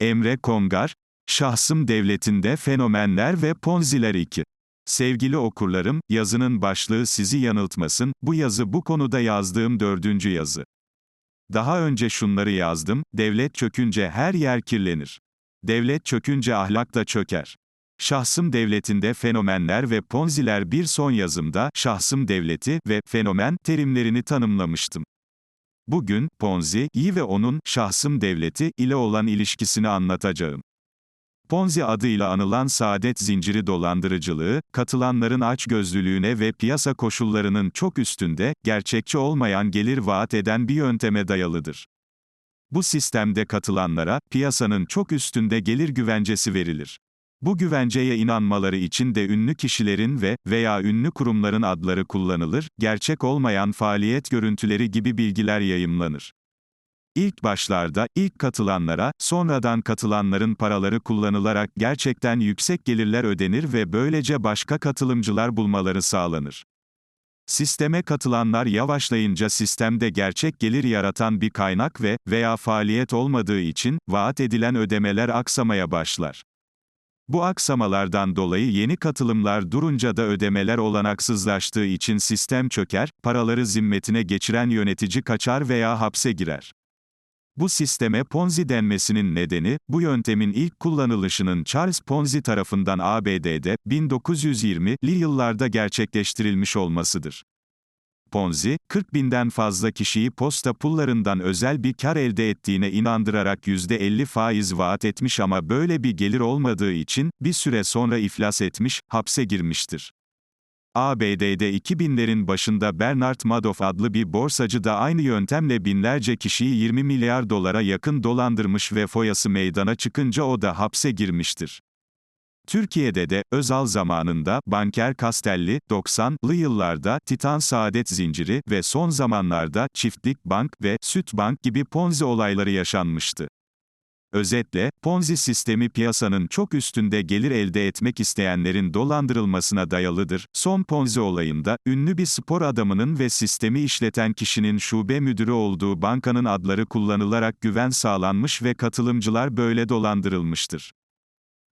Emre Kongar, Şahsım Devletinde Fenomenler ve Ponziler 2. Sevgili okurlarım, yazının başlığı sizi yanıltmasın, bu yazı bu konuda yazdığım dördüncü yazı. Daha önce şunları yazdım, devlet çökünce her yer kirlenir. Devlet çökünce ahlak da çöker. Şahsım devletinde fenomenler ve ponziler bir son yazımda, şahsım devleti ve fenomen terimlerini tanımlamıştım. Bugün, Ponzi, iyi ve onun, şahsım devleti, ile olan ilişkisini anlatacağım. Ponzi adıyla anılan saadet zinciri dolandırıcılığı, katılanların açgözlülüğüne ve piyasa koşullarının çok üstünde, gerçekçi olmayan gelir vaat eden bir yönteme dayalıdır. Bu sistemde katılanlara, piyasanın çok üstünde gelir güvencesi verilir. Bu güvenceye inanmaları için de ünlü kişilerin ve veya ünlü kurumların adları kullanılır, gerçek olmayan faaliyet görüntüleri gibi bilgiler yayımlanır. İlk başlarda, ilk katılanlara, sonradan katılanların paraları kullanılarak gerçekten yüksek gelirler ödenir ve böylece başka katılımcılar bulmaları sağlanır. Sisteme katılanlar yavaşlayınca sistemde gerçek gelir yaratan bir kaynak ve veya faaliyet olmadığı için, vaat edilen ödemeler aksamaya başlar. Bu aksamalardan dolayı yeni katılımlar durunca da ödemeler olanaksızlaştığı için sistem çöker, paraları zimmetine geçiren yönetici kaçar veya hapse girer. Bu sisteme Ponzi denmesinin nedeni, bu yöntemin ilk kullanılışının Charles Ponzi tarafından ABD'de, 1920'li yıllarda gerçekleştirilmiş olmasıdır. Ponzi, 40 binden fazla kişiyi posta pullarından özel bir kar elde ettiğine inandırarak %50 faiz vaat etmiş ama böyle bir gelir olmadığı için, bir süre sonra iflas etmiş, hapse girmiştir. ABD'de 2000'lerin başında Bernard Madoff adlı bir borsacı da aynı yöntemle binlerce kişiyi 20 milyar dolara yakın dolandırmış ve foyası meydana çıkınca o da hapse girmiştir. Türkiye'de de, Özal zamanında, Banker Kastelli, 90'lı yıllarda, Titan Saadet Zinciri ve son zamanlarda, Çiftlik Bank ve Süt Bank gibi Ponzi olayları yaşanmıştı. Özetle, Ponzi sistemi piyasanın çok üstünde gelir elde etmek isteyenlerin dolandırılmasına dayalıdır. Son Ponzi olayında, ünlü bir spor adamının ve sistemi işleten kişinin şube müdürü olduğu bankanın adları kullanılarak güven sağlanmış ve katılımcılar böyle dolandırılmıştır.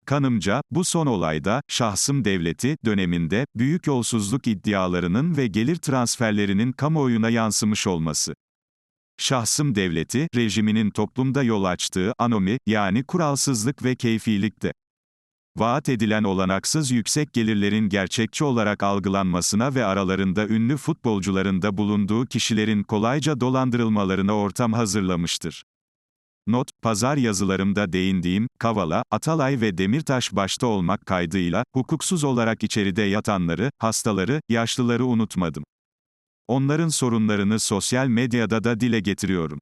Kanımca, bu son olayda, şahsım devleti, döneminde, büyük yolsuzluk iddialarının ve gelir transferlerinin kamuoyuna yansımış olması. Şahsım devleti, rejiminin toplumda yol açtığı anomi, yani kuralsızlık ve keyfilikte. Vaat edilen olanaksız yüksek gelirlerin gerçekçi olarak algılanmasına ve aralarında ünlü futbolcuların da bulunduğu kişilerin kolayca dolandırılmalarına ortam hazırlamıştır. Not, pazar yazılarımda değindiğim, Kavala, Atalay ve Demirtaş başta olmak kaydıyla, hukuksuz olarak içeride yatanları, hastaları, yaşlıları unutmadım. Onların sorunlarını sosyal medyada da dile getiriyorum.